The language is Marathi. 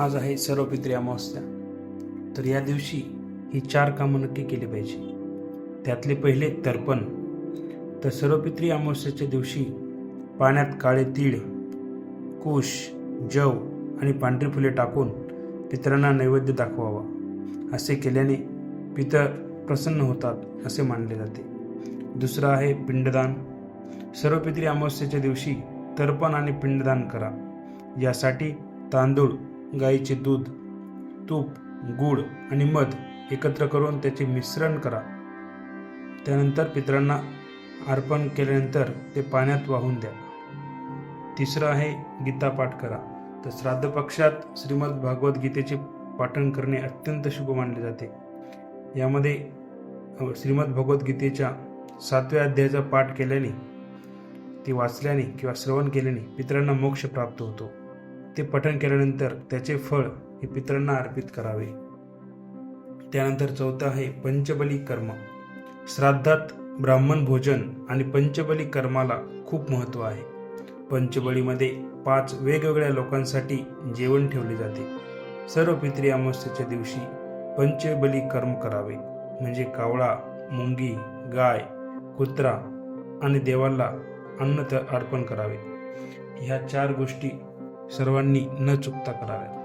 आज आहे सर्वपित्री अमावस्या. तर या दिवशी ही चार कामं नक्की केली पाहिजे. त्यातले पहिले तर्पण. तर सर्वपित्री अमावस्याच्या दिवशी पाण्यात काळे तीळ कुश जव आणि पांढरी फुले टाकून पितरांना नैवेद्य दाखवावा. असे केल्याने पितर प्रसन्न होतात असे मानले जाते. दुसरं आहे पिंडदान. सर्वपित्री अमावस्येच्या दिवशी तर्पण आणि पिंडदान करा. यासाठी तांदूळ गाईचे दूध तूप गूळ आणि मध एकत्र करून त्याचे मिश्रण करा. त्यानंतर पितरांना अर्पण केल्यानंतर ते पाण्यात वाहून द्या. तिसरं आहे गीता पाठ करा. तर श्राद्ध पक्षात श्रीमद भागवत गीतेचे पाठन करणे अत्यंत शुभ मानले जाते. यामध्ये अ, श्रीमद भगवद्गीतेच्या सातव्या अध्यायाचा पाठ केल्याने ते वाचल्याने किंवा श्रवण केल्याने पितरांना मोक्ष प्राप्त होतो. ते पठण केल्यानंतर त्याचे फळ हे पितरांना अर्पित करावे. त्यानंतर चौथं आहे पंचबली कर्म. श्राद्धात ब्राह्मण भोजन आणि पंचबली कर्माला खूप महत्त्व आहे. पंचबळीमध्ये पाच वेगवेगळ्या लोकांसाठी जेवण ठेवले जाते. सर्व पित्री अमावस्येच्या दिवशी पंचबली कर्म करावे. म्हणजे कावळा मुंगी गाय कुत्रा आणि देवाला अन्न तर अर्पण करावे. ह्या चार गोष्टी सर्वांनी न चुकता कराव्यात.